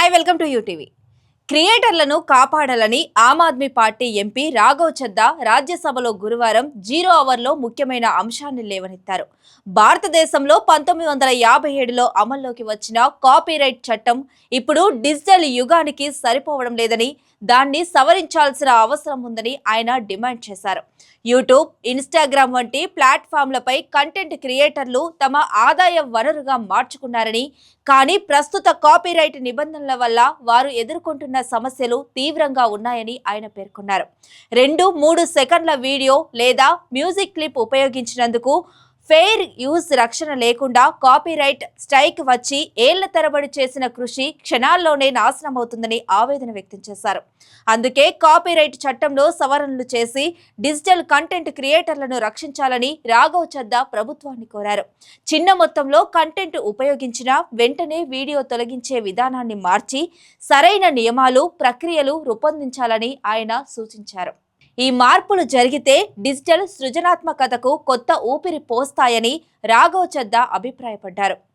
Hi welcome to UTV క్రియేటర్లను కాపాడాలని Aam Aadmi Party MP Raghav Chadha రాజ్యసభలో గురువారం జీరో అవర్లో ముఖ్యమైన అంశాన్ని లేవనెత్తారు. భారతదేశంలో పంతొమ్మిది వందల యాభై ఏడులో అమల్లోకి వచ్చిన కాపీరైట్ చట్టం ఇప్పుడు డిజిటల్ యుగానికి సరిపోవడం లేదని దాన్ని సవరించాల్సిన అవసరం ఉందని ఆయన డిమాండ్ చేశారు. యూట్యూబ్ ఇన్స్టాగ్రామ్ వంటి ప్లాట్ఫామ్లపై కంటెంట్ క్రియేటర్లు తమ ఆదాయ వనరుగా మార్చుకున్నారని కానీ ప్రస్తుత కాపీరైట్ నిబంధనల వల్ల వారు ఎదుర్కొంటున్న సమస్యలు తీవ్రంగా ఉన్నాయని ఆయన పేర్కొన్నారు. రెండు మూడు సెకండ్ల వీడియో లేదా మ్యూజిక్ క్లిప్ ఉపయోగించినందుకు ఫెయిర్ యూజ్ రక్షణ లేకుండా కాపీరైట్ స్ట్రైక్ వచ్చి ఏళ్ళ తరబడి చేసిన కృషి క్షణాల్లోనే నాశనమవుతుందని ఆవేదన వ్యక్తం చేశారు. అందుకే కాపీరైట్ చట్టంలో సవరణలు చేసి డిజిటల్ కంటెంట్ క్రియేటర్లను రక్షించాలని రాఘవ్ చద్దా ప్రభుత్వాన్ని కోరారు. చిన్న మొత్తంలో కంటెంట్ ఉపయోగించిన వెంటనే వీడియో తొలగించే విధానాన్ని మార్చి సరైన నియమాలు ప్రక్రియలు రూపొందించాలని ఆయన సూచించారు. ఈ మార్పులు జరిగితే డిజిటల్ సృజనాత్మకతకు కొత్త ఊపిరి పోస్తాయని రాఘవ్ చద్దా అభిప్రాయపడ్డారు.